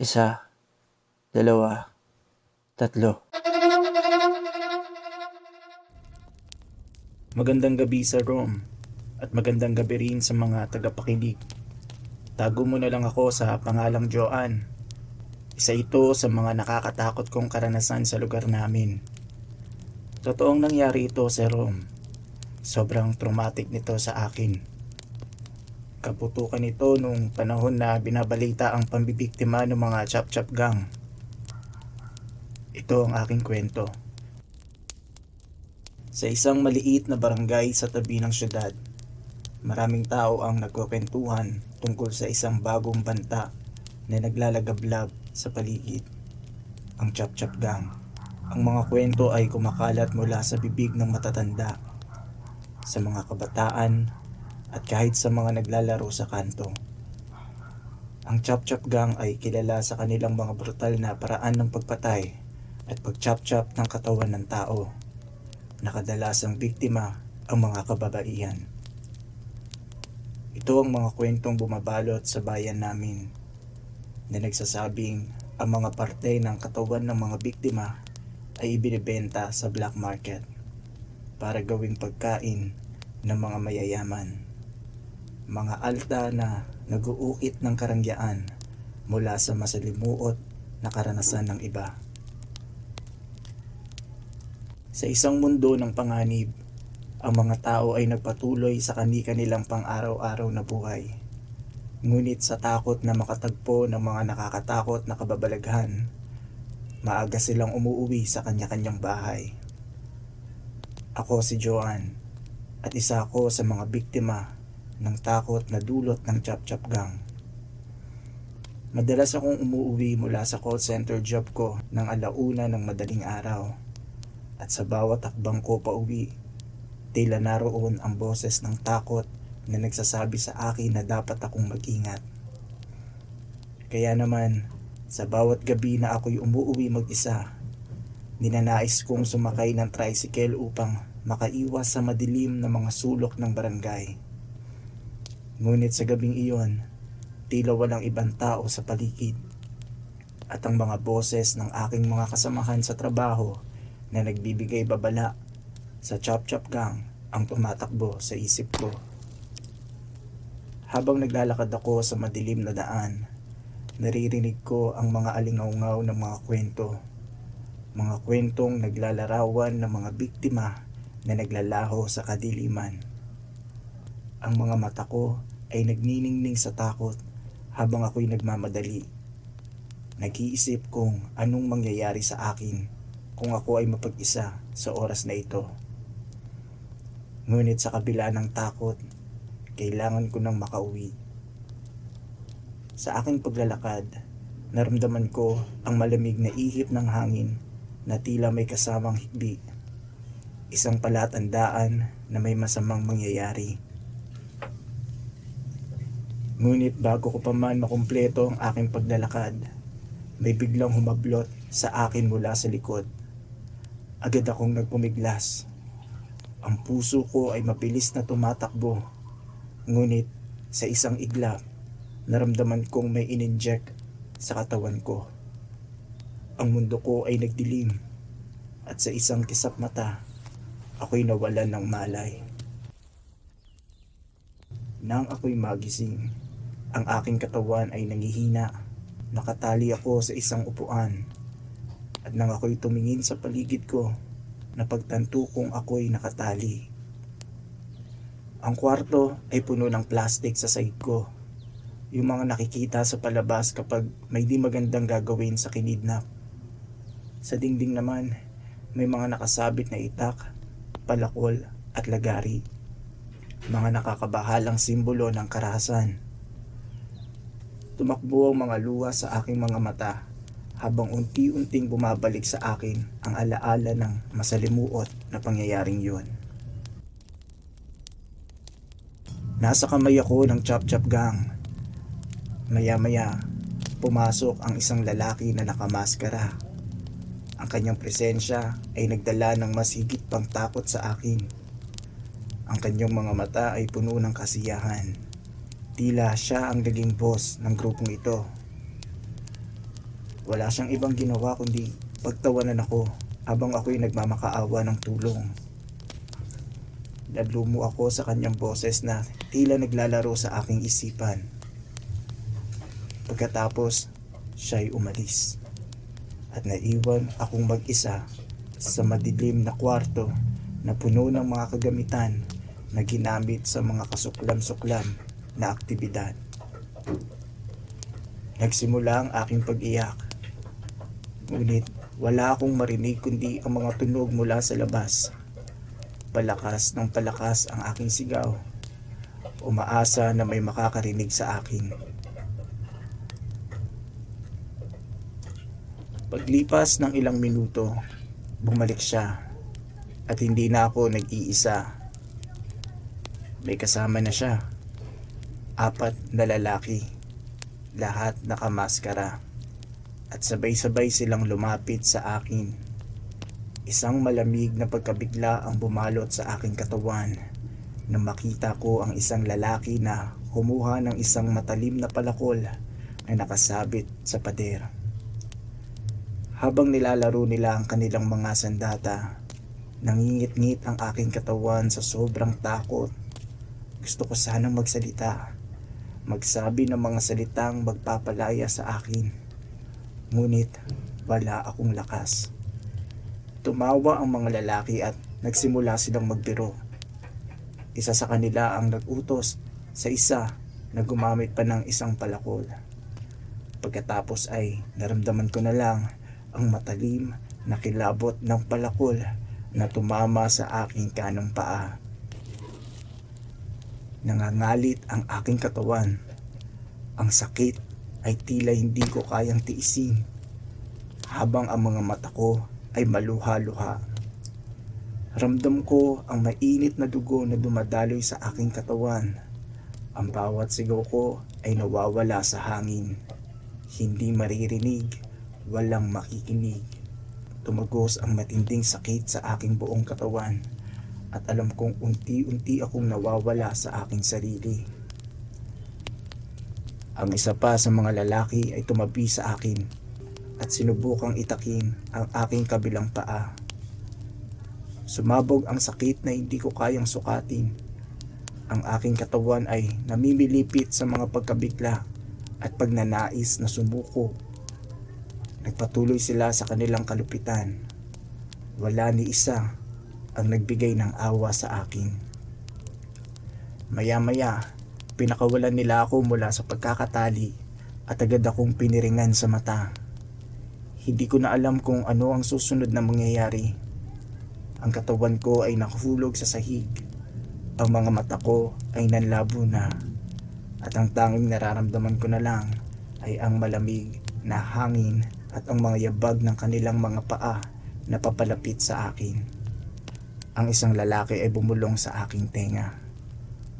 Isa, dalawa, tatlo. Magandang gabi sa Rome at magandang gabi rin sa mga tagapakinig. Tago mo na lang ako sa pangalang Joan. Isa ito sa mga nakakatakot kong karanasan sa lugar namin. Totoong nangyari ito sa Rome. Sobrang traumatic nito sa akin. Kaputukan ito nung panahon na binabalita ang pambibiktima ng mga chap-chap gang. Ito ang aking kwento. Sa isang maliit na barangay sa tabi ng syudad, maraming tao ang nagkukwentuhan tungkol sa isang bagong banta na naglalagablab sa paligid. Ang Chap Chap Gang. Ang mga kwento ay kumakalat mula sa bibig ng matatanda, sa mga kabataan, at kahit sa mga naglalaro sa kanto. Ang Chap Chap Gang ay kilala sa kanilang mga brutal na paraan ng pagpatay at pagchap-chap ng katawan ng tao na kadalasang biktima ang mga kababaihan. Ito ang mga kwentong bumabalot sa bayan namin na nagsasabing ang mga parte ng katawan ng mga biktima ay ibinibenta sa black market para gawing pagkain ng mga mayayaman. Mga alta na naguukit ng karangyaan mula sa masalimuot na karanasan ng iba. Sa isang mundo ng panganib, ang mga tao ay nagpatuloy sa kani-kanilang pang-araw-araw na buhay. Ngunit sa takot na makatagpo ng mga nakakatakot na kababalaghan, maaga silang umuwi sa kanya-kanyang bahay. Ako si Joanne at isa ako sa mga biktima ng takot na dulot ng Chap-Chap Gang. Madalas akong umuwi mula sa call center job ko ng alauna ng madaling araw at sa bawat hakbang ko pa uwi, tila naroon ang boses ng takot na nagsasabi sa akin na dapat akong mag-ingat. Kaya naman, sa bawat gabi na ako'y umuwi mag-isa, ninanais kong sumakay ng tricycle upang makaiwas sa madilim na mga sulok ng barangay. Ngunit sa gabing iyon, tila walang ibang tao sa paligid. At ang mga boses ng aking mga kasamahan sa trabaho na nagbibigay babala sa Chop Chop Gang ang tumatakbo sa isip ko. Habang naglalakad ako sa madilim na daan, naririnig ko ang mga alingaungaw ng mga kwento. Mga kwentong naglalarawan ng mga biktima na naglalaho sa kadiliman. Ang mga mata ko ay nagniningning sa takot habang ako'y nagmamadali. Nag-iisip kung anong mangyayari sa akin kung ako ay mapag-isa sa oras na ito. Ngunit sa kabila ng takot, kailangan ko nang makauwi. Sa aking paglalakad, naramdaman ko ang malamig na ihip ng hangin na tila may kasamang hikbi. Isang palatandaan na may masamang mangyayari. Ngunit bago ko pa man makumpleto ang aking paglalakad, may biglang humablot sa akin mula sa likod. Agad akong nagpumiglas. Ang puso ko ay mabilis na tumatakbo. Ngunit sa isang iglap, naramdaman kong may ininject sa katawan ko. Ang mundo ko ay nagdilim at sa isang kisap mata, ako'y nawalan ng malay. Nang ako'y magising, ang aking katawan ay nangihina. Nakatali ako sa isang upuan. At nang ako'y tumingin sa paligid ko, napagtanto kong ako'y nakatali. Ang kwarto ay puno ng plastic sa side ko. Yung mga nakikita sa palabas kapag may di magandang gagawin sa kinidnap. Sa dingding naman, may mga nakasabit na itak, palakol at lagari. Mga nakakabahalang simbolo ng karahasan. Tumakbo ang mga luha sa aking mga mata habang unti-unting bumabalik sa akin ang alaala ng masalimuot na pangyayaring yun. Nasa kamay ako ng Chop Chop Gang. Maya-maya, pumasok ang isang lalaki na nakamaskara. Ang kanyang presensya ay nagdala ng mas higit pang takot sa akin. Ang kanyang mga mata ay puno ng kasiyahan. Tila siya ang naging boss ng grupong ito. Wala siyang ibang ginawa kundi pagtawanan ako habang ako'y nagmamakaawa ng tulong. Nalumo ako sa kanyang boses na tila naglalaro sa aking isipan. Pagkatapos, siya'y umalis. At naiwan akong mag-isa sa madilim na kwarto na puno ng mga kagamitan na ginamit sa mga kasuklam-suklam na aktibidad. Nagsimula ang aking pag-iyak. Ngunit wala akong marinig kundi ang mga tunog mula sa labas. Palakas ng palakas ang aking sigaw. Umaasa na may makakarinig sa akin. Paglipas ng ilang minuto, bumalik siya at hindi na ako nag-iisa. May kasama na siya. Apat na lalaki. Lahat nakamaskara. At sabay-sabay silang lumapit sa akin. Isang malamig na pagkabigla ang bumalot sa aking katawan nang makita ko ang isang lalaki na kumuha ng isang matalim na palakol na nakasabit sa pader. Habang nilalaro nila ang kanilang mga sandata, nangingit-ngit ang aking katawan sa sobrang takot. Gusto ko sanang magsalita, magsabi ng mga salitang magpapalaya sa akin. Ngunit wala akong lakas. Tumawa ang mga lalaki at nagsimula silang magbiro. Isa sa kanila ang nag-utos sa isa na gumamit pa ng isang palakol. Pagkatapos ay naramdaman ko na lang ang matalim na kilabot ng palakol na tumama sa aking kanang paa. Nangangalit ang aking katawan. Ang sakit ay tila hindi ko kayang tiisin habang ang mga mata ko ay maluha-luha. Ramdam ko ang mainit na dugo na dumadaloy sa aking katawan. Ang bawat sigaw ko ay nawawala sa hangin. Hindi maririnig, walang makikinig. Tumagos ang matinding sakit sa aking buong katawan at alam kong unti-unti akong nawawala sa aking sarili. Ang isa pa sa mga lalaki ay tumabi sa akin at sinubukang itakin ang aking kabilang paa. Sumabog ang sakit na hindi ko kayang sukatin. Ang aking katawan ay namimilipit sa mga pagkabigla at pagnanais na sumuko. Nagpatuloy sila sa kanilang kalupitan. Wala ni isa ang nagbigay ng awa sa akin. Maya-maya, pinakawalan nila ako mula sa pagkakatali at agad akong piniringan sa mata. Hindi ko na alam kung ano ang susunod na mangyayari. Ang katawan ko ay nakahulog sa sahig. Ang mga mata ko ay nanlabo na. At ang tanging nararamdaman ko na lang ay ang malamig na hangin at ang mga yabag ng kanilang mga paa na papalapit sa akin. Ang isang lalaki ay bumulong sa aking tenga.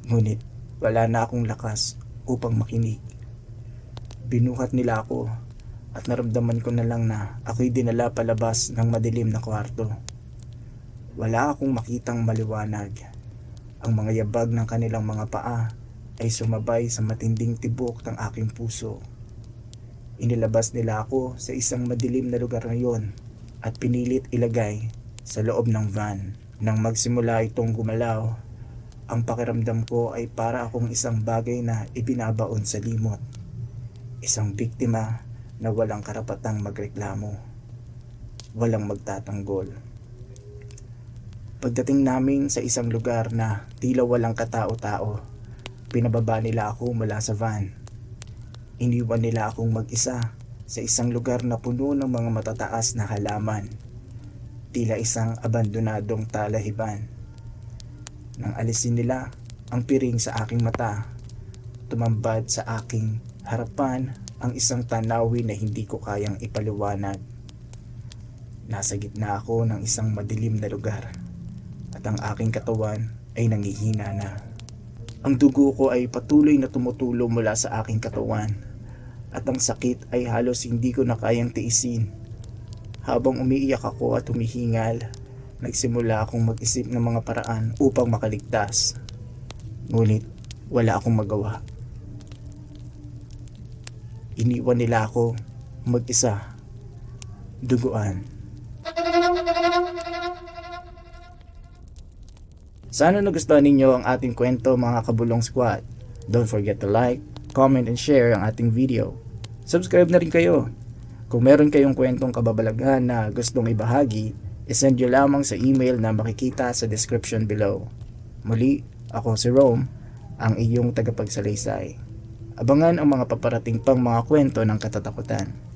Ngunit wala na akong lakas upang makinig. Binuhat nila ako at naramdaman ko na lang na ako'y dinala palabas ng madilim na kwarto. Wala akong makitang maliwanag. Ang mga yabag ng kanilang mga paa ay sumabay sa matinding tibok ng aking puso. Inilabas nila ako sa isang madilim na lugar ngayon at pinilit ilagay sa loob ng van. Nang magsimula itong gumalaw, ang pakiramdam ko ay para akong isang bagay na ibinabaon sa limot. Isang biktima na walang karapatang magreklamo. Walang magtatanggol. Pagdating namin sa isang lugar na tila walang katao-tao, pinababa nila ako mula sa van. Iniwan nila akong mag-isa sa isang lugar na puno ng mga matataas na halaman. Tila isang abandonadong talahiban. Nang alisin nila ang piring sa aking mata, tumambad sa aking harapan ang isang tanawin na hindi ko kayang ipaliwanag. Nasa gitna ako ng isang madilim na lugar at ang aking katawan ay nangihina na. Ang dugo ko ay patuloy na tumutulo mula sa aking katawan at ang sakit ay halos hindi ko na kayang tiisin. Habang umiiyak ako at humihingal, nagsimula akong mag-isip ng mga paraan upang makaligtas. Ngunit wala akong magawa. Iniwan nila ako mag-isa duguan. Sana nagustuhan ninyo ang ating kwento mga kabulong squad. Don't forget to like, comment, and share ang ating video. Subscribe na rin kayo. Kung meron kayong kwentong kababalaghan na gustong ibahagi, isend nyo lamang sa email na makikita sa description below. Muli, ako si Rome, ang iyong tagapagsalaysay. Abangan ang mga paparating pang mga kwento ng katatakutan.